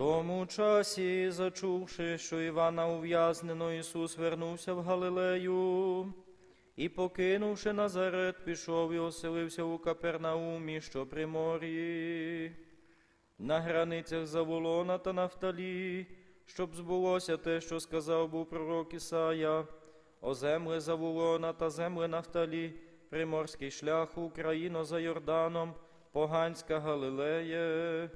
тому часі, зачувши, що Івана ув'язнено, Ісус вернувся в Галилею. І, покинувши Назарет, пішов і оселився у Капернаумі, що при морі, на границях Заволона та Нафталі, щоб збулося те, що сказав був пророк Ісая, о земле Заволона та земле Нафталі, приморський шлях Україно за Йорданом, поганська Галилея.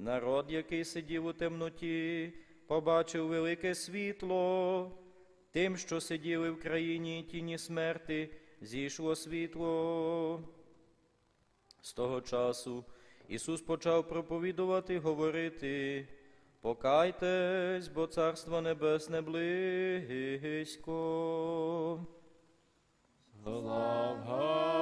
Народ, який сидів у темноті, побачив велике світло. Тим, що сиділи в країні тіні смерти, зійшло світло. З того часу Ісус почав проповідувати, говорити, покайтесь, бо Царство Небесне близько. Царю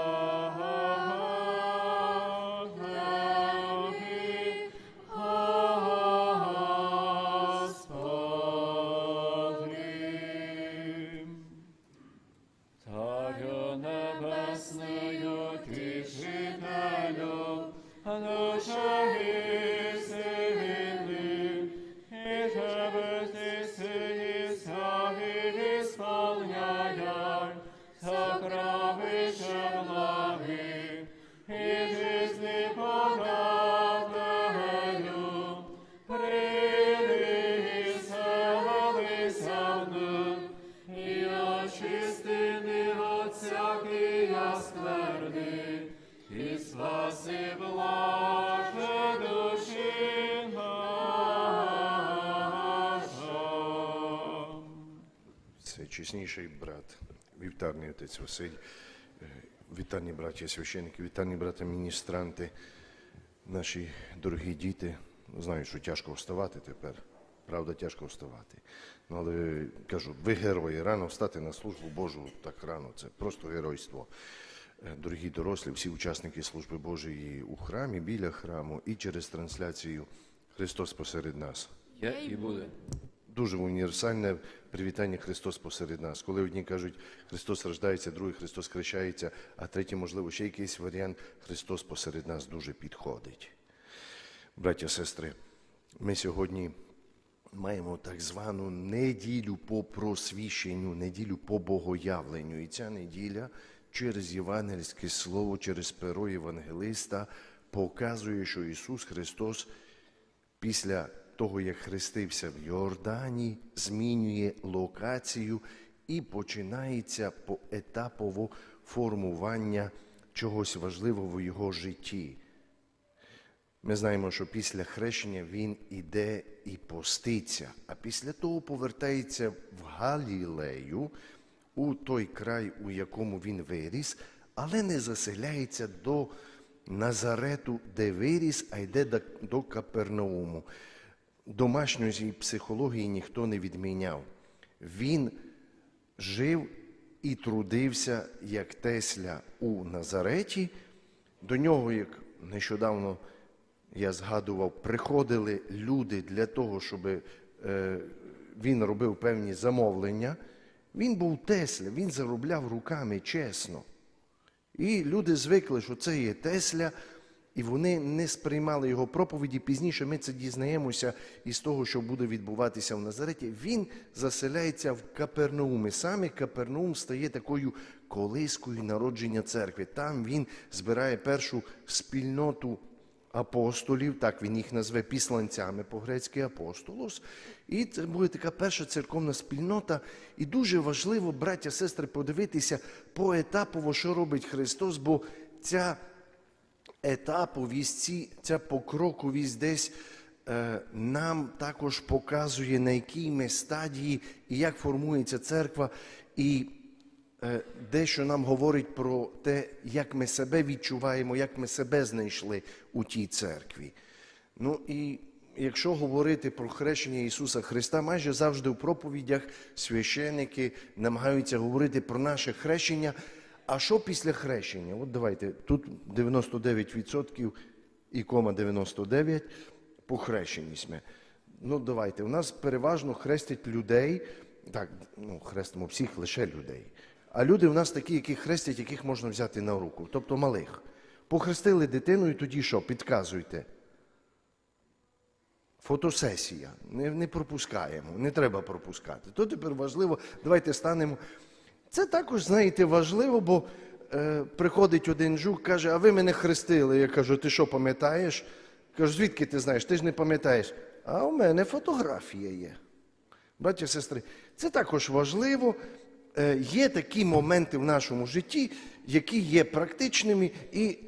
Всечесніший брат, вівтарний отець Василь, е, вітальні браття священники, вітальні браття міністранти, наші дорогі діти. Знаю, що тяжко вставати тепер. Правда, тяжко вставати. Ну, але кажу, ви герої, рано встати на службу Божу так рано. Це просто геройство. Е, Дорогі дорослі, всі учасники служби Божої у храмі, біля храму і через трансляцію Христос посеред нас. Є і буде. Дуже універсальне привітання Христос посеред нас. Коли одні кажуть, Христос рождається, другі Христос хрещається, а третій, можливо, ще якийсь варіант Христос посеред нас дуже підходить. Браття, сестри, ми сьогодні маємо так звану неділю по просвіщенню, неділю по богоявленню. І ця неділя через євангельське слово, через перо Євангелиста показує, що Ісус Христос після того, як хрестився в Йордані, змінює локацію і починається поетапово формування чогось важливого в його житті. Ми знаємо, що після хрещення він іде і поститься, а після того повертається в Галілею, у той край, у якому він виріс, але не заселяється до Назарету, де виріс, а йде до- Капернауму. Домашньої психології ніхто не відміняв. Він жив і трудився як Тесля у Назареті. До нього, як нещодавно я згадував, приходили люди для того, щоб е, він робив певні замовлення. Він був Тесля, він заробляв руками чесно. І люди звикли, що це є Тесля, і вони не сприймали його проповіді. Пізніше ми це дізнаємося із того, що буде відбуватися в Назареті. Він заселяється в Капернаум. І саме Капернаум стає такою колискою народження церкви. Там він збирає першу спільноту апостолів, так він їх назве післанцями по-грецьки апостолос. І це буде така перша церковна спільнота. І дуже важливо, браття, сестри, подивитися поетапово, що робить Христос, бо ця етаповість, ці- ця покроковість десь е, нам також показує, на якій ми стадії і як формується церква. І е, дещо нам говорить про те, як ми себе відчуваємо, як ми себе знайшли у тій церкві. Ну і якщо говорити про хрещення Ісуса Христа, майже завжди в проповідях священики намагаються говорити про наше хрещення. А що після хрещення? От давайте, тут 99% і кома 99 по хрещенні. Ну, давайте, у нас переважно хрестять людей, так, ну, хрестимо всіх лише людей. А люди у нас такі, які хрестять, яких можна взяти на руку, тобто малих. Похрестили дитину і тоді що? Підказуйте. Фотосесія. Не, не пропускаємо, не треба пропускати. То тепер важливо, давайте станемо. Це також, знаєте, важливо, бо е, приходить один жук, каже, а ви мене хрестили. Я кажу, ти що пам'ятаєш? Кажу, звідки ти знаєш? Ти ж не пам'ятаєш. А у мене фотографія є. Браті сестри, це також важливо. Е, Є такі моменти в нашому житті, які є практичними, і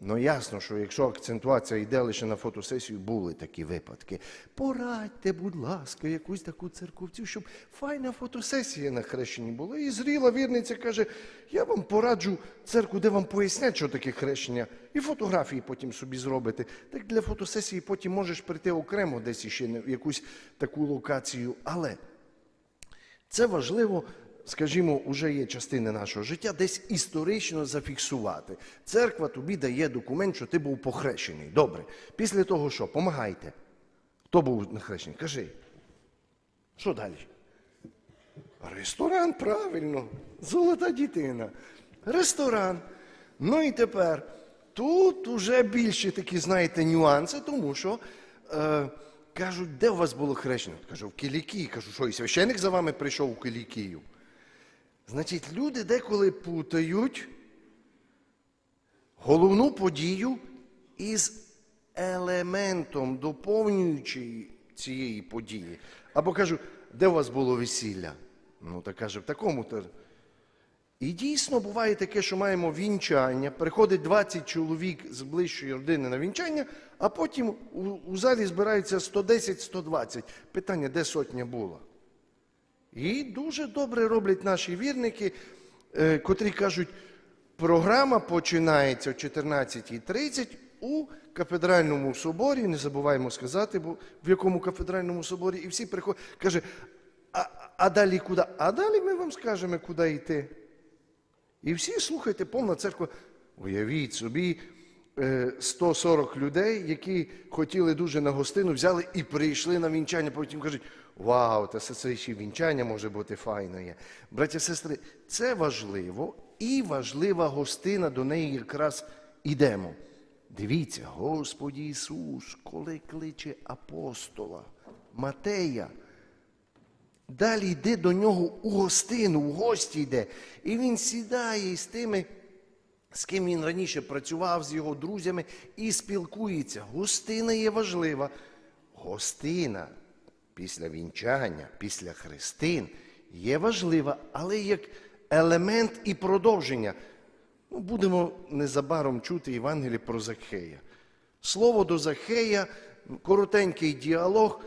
ну ясно, що якщо акцентуація йде лише на фотосесію, були такі випадки. Порадьте, будь ласка, якусь таку церковцю, щоб файна фотосесія на хрещенні була. І зріла вірниця каже: я вам пораджу церкву, де вам пояснять, що таке хрещення, і фотографії потім собі зробите. Так для фотосесії потім можеш прийти окремо десь іще на якусь таку локацію. Але це важливо, скажімо, вже є частини нашого життя, десь історично зафіксувати. Церква тобі дає документ, що ти був похрещений. Добре. Після того що? Помагайте. Хто був на хрещенні? Кажи. Що далі? Ресторан, правильно. Золота дітина. Ресторан. Ну і тепер тут уже більше такі, знаєте, нюанси, тому що е, кажуть, де у вас було хрещення? Кажу, в Кілікії. Кажу, що і священик за вами прийшов у Кілікію. Значить, люди деколи путають головну подію із елементом доповнюючої цієї події. Або кажу, де у вас було весілля? Ну, так каже, в такому то. І дійсно буває таке, що маємо вінчання, приходить 20 чоловік з ближчої родини на вінчання, а потім у, у залі збирається 110-120. Питання, де сотня була? І дуже добре роблять наші вірники, е, котрі кажуть, програма починається о 14.30 у кафедральному соборі. Не забуваємо сказати, бо в якому кафедральному соборі, і всі приходять, каже, а, а далі куди? А далі ми вам скажемо, куди йти. І всі слухайте, повна церква. Уявіть собі, 140 людей, які хотіли дуже на гостину, взяли і прийшли на вінчання. Потім кажуть, вау, та це, ще вінчання може бути файне. Браті і сестри, це важливо і важлива гостина, до неї якраз ідемо. Дивіться, Господь Ісус, коли кличе апостола Матея, Далі йде до нього у гостину, у гості йде. І він сідає із тими, з ким він раніше працював, з його друзями, і спілкується. Гостина є важлива. Гостина після вінчання, після хрестин є важлива, але як елемент і продовження. Ну, будемо незабаром чути Євангеліє про Захея. Слово до Захея, коротенький діалог.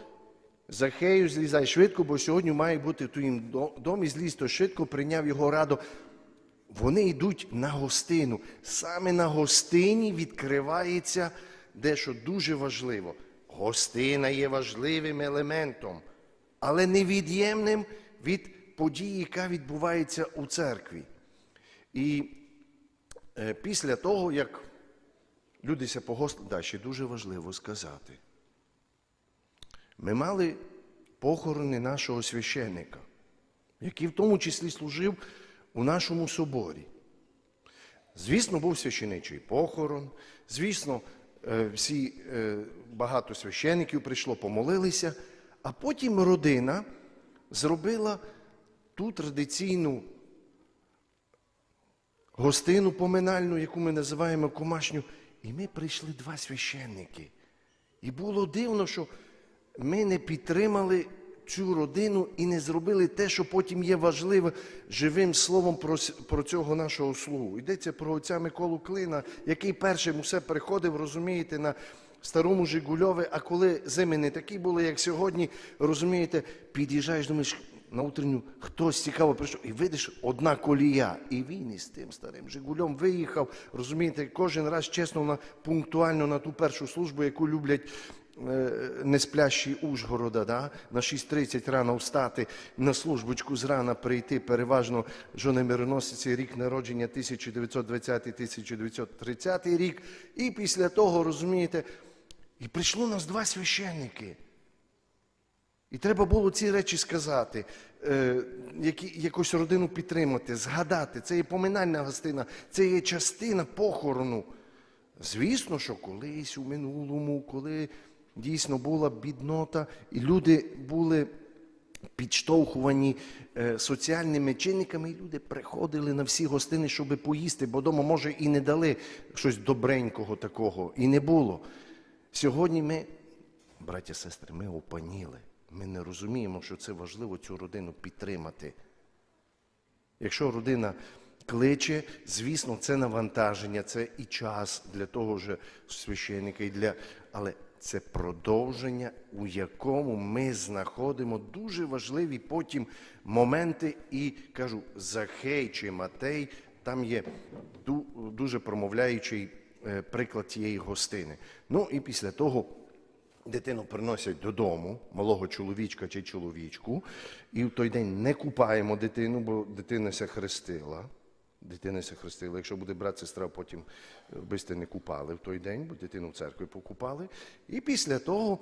Захею, злізай швидко, бо сьогодні має бути в твоїм до- домі, злізь то швидко, прийняв його раду. Вони йдуть на гостину. Саме на гостині відкривається дещо дуже важливо. Гостина є важливим елементом, але невід'ємним від події, яка відбувається у церкві. І е, після того, як люди ся погостили, да, ще дуже важливо сказати. Ми мали похорони нашого священника, який в тому числі служив у нашому соборі. Звісно, був священичий похорон, звісно, е, всі е, багато священиків прийшло, помолилися, а потім родина зробила ту традиційну гостину поминальну, яку ми називаємо кумашню, і ми прийшли два священники. І було дивно, що ми не підтримали цю родину і не зробили те, що потім є важливе живим словом про, про цього нашого слугу. Йдеться про отця Миколу Клина, який першим усе приходив, розумієте, на старому Жигульові, а коли зими не такі були, як сьогодні, розумієте, під'їжджаєш, думаєш, на утренню хтось цікаво прийшов, і видиш одна колія. І він із тим старим Жигулем виїхав, розумієте, кожен раз чесно, на, пунктуально на ту першу службу, яку люблять е, несплящі Ужгорода, да? на 6.30 рано встати, на службочку зрана прийти, переважно жонемироносиці, рік народження 1920-1930 рік. І після того, розумієте, і прийшло нас два священники. І треба було ці речі сказати, е, які, якусь родину підтримати, згадати. Це є поминальна гостина, це є частина похорону. Звісно, що колись у минулому, коли дійсно була біднота, і люди були підштовхувані е, соціальними чинниками, і люди приходили на всі гостини, щоб поїсти, бо вдома, може, і не дали щось добренького такого, і не було. Сьогодні ми, браття сестри, ми опаніли. Ми не розуміємо, що це важливо цю родину підтримати. Якщо родина кличе, звісно, це навантаження, це і час для того ж священника, і для... але це продовження, у якому ми знаходимо дуже важливі потім моменти, і кажу, Захей чи Матей, там є дуже промовляючий е, приклад тієї гостини. Ну і після того. Дитину приносять додому, малого чоловічка чи чоловічку, і в той день не купаємо дитину, бо дитина ся хрестила. Дитина ся хрестила. Якщо буде брат, сестра, потім вбисти не купали в той день, бо дитину в церкві покупали. І після того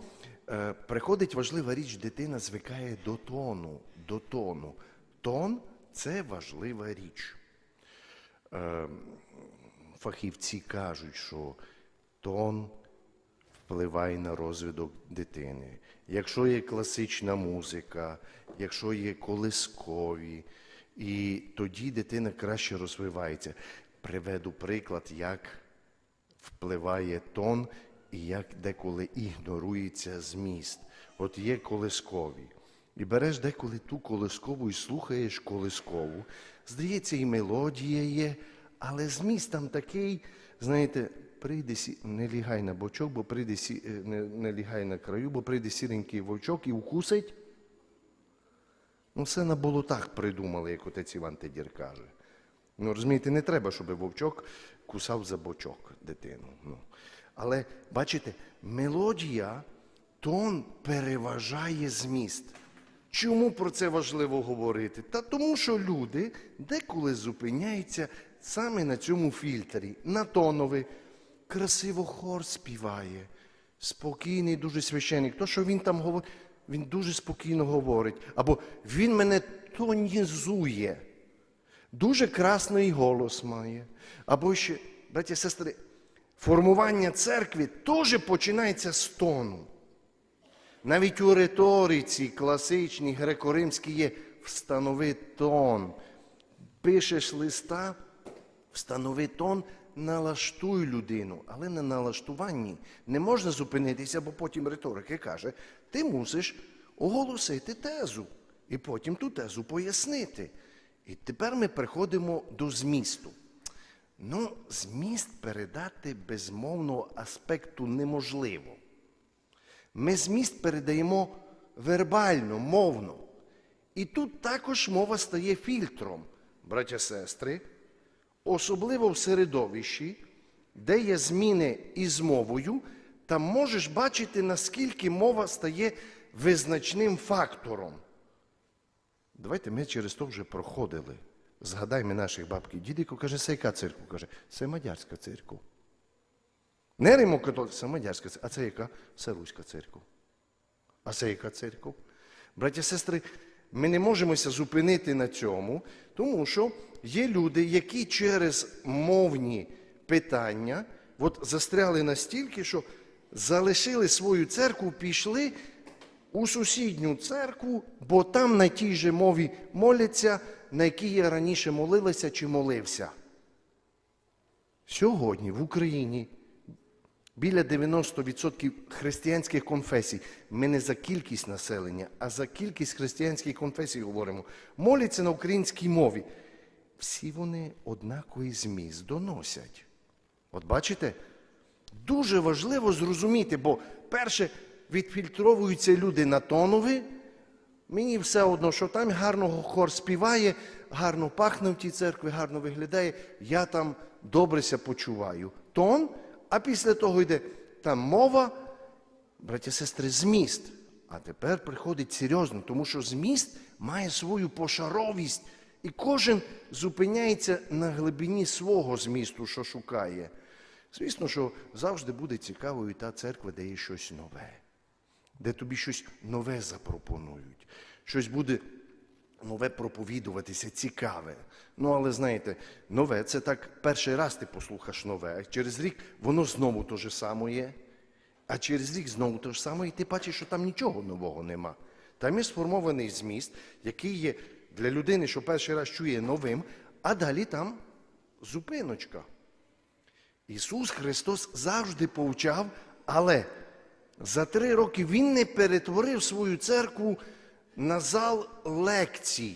е, приходить важлива річ, дитина звикає до тону. До тону. Тон це важлива річ. Е, фахівці кажуть, що тон впливає на розвиток дитини. Якщо є класична музика, якщо є колискові, і тоді дитина краще розвивається. Приведу приклад, як впливає тон і як деколи ігнорується зміст. От є колискові. І береш деколи ту колискову і слухаєш колискову. Здається, і мелодія є, але зміст там такий, знаєте, прийде сі... не лягай на бочок, бо прийде сі... е, не, не лягай на краю, бо прийде сіренький вовчок і укусить. Ну, все на болотах придумали, як отець Іван Тедір каже. Ну, розумієте, не треба, щоб вовчок кусав за бочок дитину. Ну. Але бачите, мелодія, тон переважає зміст. Чому про це важливо говорити? Та тому, що люди деколи зупиняються саме на цьому фільтрі, на тонові. Красиво хор співає, спокійний, дуже священник. То, що він там говорить, він дуже спокійно говорить. Або він мене тонізує. Дуже красний голос має. Або ще, браті і сестри, формування церкви теж починається з тону. Навіть у риториці класичній, греко-римській є встанови тон. Пишеш листа, встанови тон, налаштуй людину. Але на налаштуванні не можна зупинитися, бо потім риторики каже, ти мусиш оголосити тезу і потім ту тезу пояснити. І тепер ми приходимо до змісту. Ну, зміст передати безмовного аспекту неможливо. Ми зміст передаємо вербально, мовно. І тут також мова стає фільтром, браття сестри, особливо в середовищі, де є зміни із мовою, там можеш бачити, наскільки мова стає визначним фактором. Давайте ми через то вже проходили. Згадаймо наших бабки. Дідико каже, це яка церква? Каже, це Мадярська церква. Не Римо-католицька, це Мадярська церква. А це яка? Це Руська церква. А це яка церква? Браті і сестри, ми не можемося зупинити на цьому, тому що є люди, які через мовні питання от застряли настільки, що залишили свою церкву, пішли у сусідню церкву, бо там на тій же мові моляться, на якій я раніше молилася чи молився. Сьогодні в Україні біля 90% християнських конфесій. Ми не за кількість населення, а за кількість християнських конфесій говоримо. Моляться на українській мові. Всі вони однаковий зміст доносять. От бачите, дуже важливо зрозуміти, бо перше відфільтровуються люди на тонові. Мені все одно, що там гарно хор співає, гарно пахне в тій церкві, гарно виглядає. Я там добреся почуваю. Тон, а після того йде там мова, браті і сестри, зміст. А тепер приходить серйозно, тому що зміст має свою пошаровість, і кожен зупиняється на глибині свого змісту, що шукає. Звісно, що завжди буде цікавою та церква, де є щось нове де тобі щось нове запропонують, щось буде нове проповідуватися, цікаве. Ну, але знаєте, нове це так перший раз ти послухаєш нове, а через рік воно знову те же саме є. А через рік знову те ж саме, і ти бачиш, що там нічого нового нема. Там є сформований зміст, який є для людини, що перший раз чує новим, а далі там зупиночка. Ісус Христос завжди повчав, але за три роки Він не перетворив свою церкву на зал лекцій.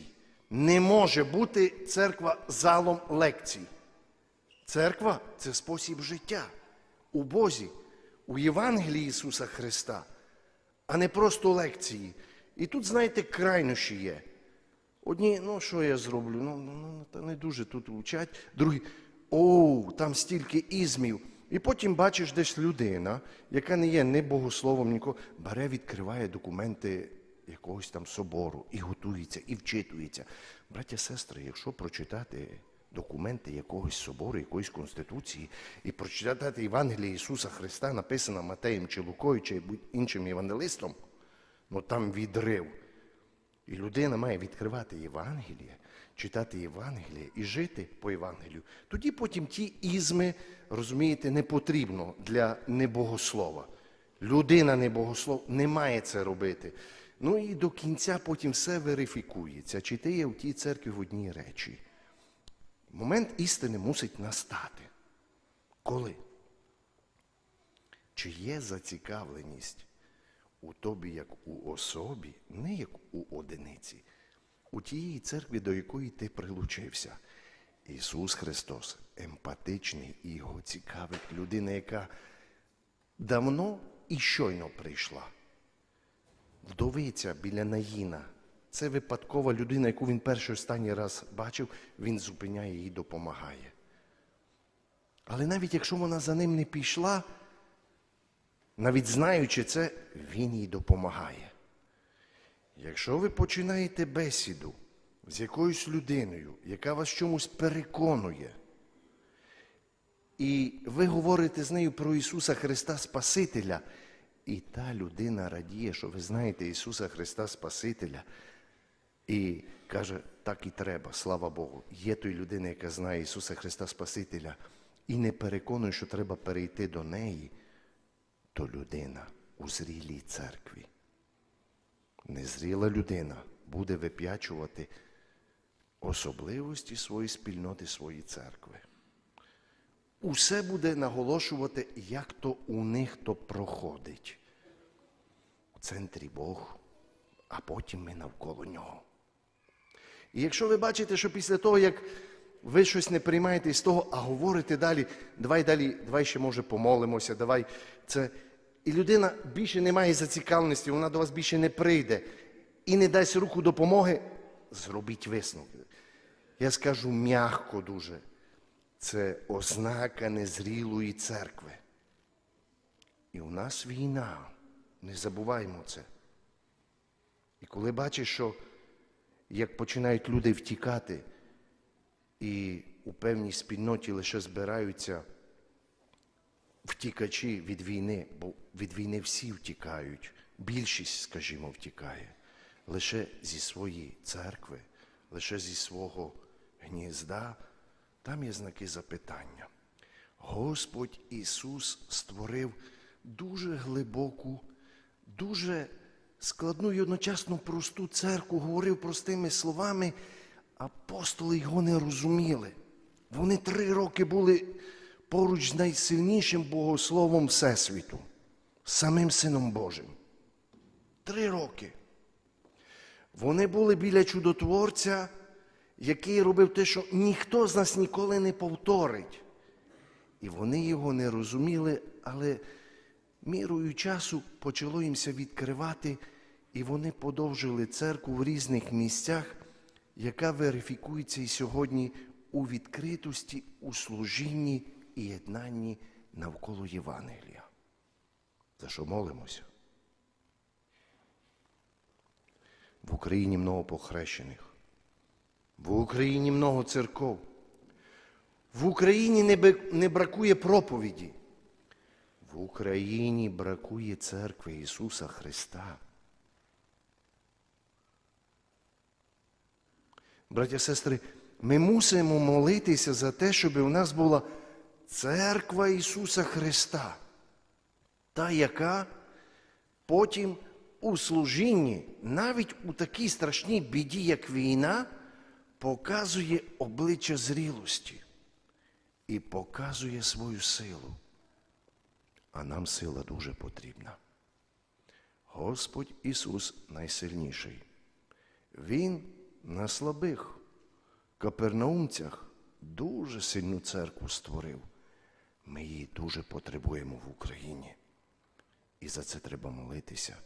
Не може бути церква залом лекцій. Церква це спосіб життя у Бозі, у Євангелії Ісуса Христа, а не просто лекції. І тут, знаєте, крайнощі є. Одні, ну що я зроблю? Ну, ну, ну не дуже тут вчать. Другі, о, там стільки ізмів. І потім бачиш десь людина, яка не є ні богословом, нікого, бере, відкриває документи якогось там собору і готується, і вчитується. Браття, сестри, якщо прочитати документи якогось собору, якоїсь конституції, і прочитати Євангеліє Ісуса Христа, написано Матеєм чи Лукою, чи іншим євангелистом, ну там відрив. І людина має відкривати Євангеліє, читати Євангеліє і жити по Євангелію. Тоді потім ті ізми, розумієте, не потрібно для небогослова. Людина небогослов не має це робити. Ну і до кінця потім все верифікується, чи ти є в тій церкві в одній речі. Момент істини мусить настати. Коли? Чи є зацікавленість у тобі як у особі, не як у одиниці, у тієї церкві, до якої ти прилучився. Ісус Христос емпатичний і його цікавить людина, яка давно і щойно прийшла. Вдовиця біля Наїна. Це випадкова людина, яку він перший останній раз бачив, він зупиняє їй допомагає. Але навіть якщо вона за ним не пішла, навіть знаючи це, він їй допомагає. Якщо ви починаєте бесіду з якоюсь людиною, яка вас чомусь переконує, і ви говорите з нею про Ісуса Христа Спасителя, і та людина радіє, що ви знаєте Ісуса Христа Спасителя, і каже, так і треба, слава Богу. Є той людина, яка знає Ісуса Христа Спасителя, і не переконує, що треба перейти до неї то людина у зрілій церкві. Незріла людина буде вип'ячувати особливості своєї спільноти, своєї церкви. Усе буде наголошувати, як то у них то проходить. У центрі Бог, а потім ми навколо нього. І якщо ви бачите, що після того, як ви щось не приймаєте з того, а говорите далі, давай далі, давай ще може помолимося, давай це. І людина більше не має зацікавленості, вона до вас більше не прийде і не дасть руку допомоги, зробіть висновки. Я скажу м'яко дуже, це ознака незрілої церкви. І у нас війна, не забуваємо це. І коли бачиш, що як починають люди втікати, і у певній спільноті лише збираються втікачі від війни, бо від війни всі втікають, більшість, скажімо, втікає, лише зі своєї церкви, лише зі свого гнізда, там є знаки запитання. Господь Ісус створив дуже глибоку, дуже складну і одночасно просту церкву, говорив простими словами, апостоли його не розуміли. Вони три роки були поруч з найсильнішим богословом Всесвіту, самим Сином Божим. Три роки. Вони були біля чудотворця, який робив те, що ніхто з нас ніколи не повторить. І вони його не розуміли, але мірою часу почало їмся відкривати, і вони подовжили церкву в різних місцях, яка верифікується і сьогодні у відкритості, у служінні і єднанні навколо Євангелія. За що молимося? В Україні много похрещених. В Україні много церков. В Україні не, не бракує проповіді. В Україні бракує церкви Ісуса Христа. Браття, сестри, ми мусимо молитися за те, щоб у нас була церква Ісуса Христа. та яка потім у служінні, навіть у такій страшній біді, як війна, показує обличчя зрілості і показує свою силу. А нам сила дуже потрібна. Господь Ісус найсильніший. Він на слабих капернаумцях дуже сильну церкву створив. Ми її дуже потребуємо в Україні. І за це треба молитися,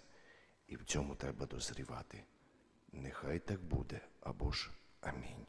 і в цьому треба дозрівати. Нехай так буде, або ж амінь.